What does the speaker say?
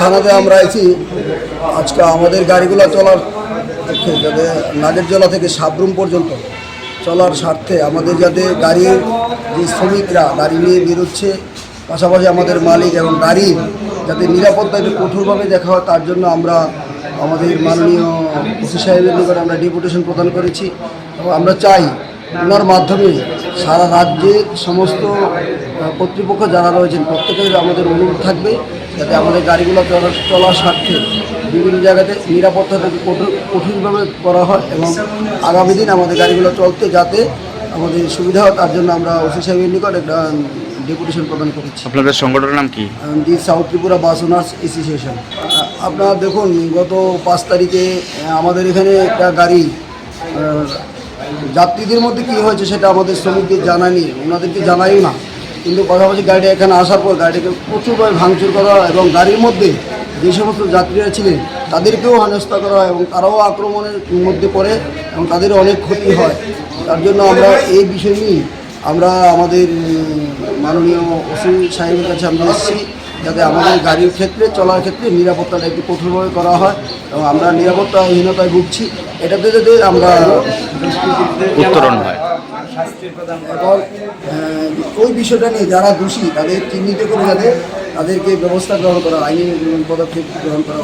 থানাতে আমরা আছি আজকে আমাদের গাড়িগুলো চলার যাতে নাগেরজলা থেকে সাবরুম পর্যন্ত চলার স্বার্থে আমাদের যাতে গাড়ির যে শ্রমিকরা গাড়ি নিয়ে বেরোচ্ছে, পাশাপাশি আমাদের মালিক এবং গাড়ির যাতে নিরাপত্তা একটু কঠোরভাবে দেখা হয়, তার জন্য আমরা আমাদের মাননীয় ওসি সাহেবের নিকট আমরা ডেপুটেশন প্রদান করেছি। এবং আমরা চাই ওনার মাধ্যমে সারা রাজ্যে সমস্ত কর্তৃপক্ষ যারা রয়েছেন, প্রত্যেকের আমাদের অনুরোধ থাকবে। যাতে আমাদের গাড়িগুলো চলার চলার স্বার্থে বিভিন্ন জায়গাতে নিরাপত্তাটাকে কঠোর কঠিনভাবে করা হয় এবং আগামী দিন আমাদের গাড়িগুলো চলতে যাতে আমাদের সুবিধা হয় তার জন্য আমরা ওসি সাহেবের নিকট একটা ডেপুটেশন প্রদান করেছি। আপনাদের সংগঠনের নাম কি? The south Tripura bus owners association আপনারা দেখুন গত পাঁচ তারিখে আমাদের এখানে একটা গাড়ি যাত্রীদের মধ্যে কী হয়েছে সেটা আমাদের শ্রমিকদের জানায়নি। ওনাদেরকে জানাইও না। কিন্তু পাশাপাশি গাড়িটা এখানে আসার পর গাড়িটাকে প্রচুরভাবে ভাঙচুর করা হয় এবং গাড়ির মধ্যে যে সমস্ত যাত্রীরা ছিলেন, তাদেরকেও হেনস্থা করা হয় এবং তারাও আক্রমণের মধ্যে পড়ে এবং তাদের অনেক ক্ষতি হয়। তার জন্য আমরা এই বিষয় নিয়ে আমরা আমাদের মাননীয় ওসি সাহেবের কাছে আমরা এসেছি যাতে আমাদের গাড়ির ক্ষেত্রে, চলার ক্ষেত্রে নিরাপত্তাটা একটু কঠোরভাবে করা হয় এবং আমরা নিরাপত্তাহীনতায় ভুগছি। এটাতে যাতে আমরা উত্তরণ হয়। ওই বিষয়টা নিয়ে যারা দোষী, তাদের চিহ্নিত করে যাতে তাদেরকে ব্যবস্থা গ্রহণ করা, আইনি পদক্ষেপ গ্রহণ করা।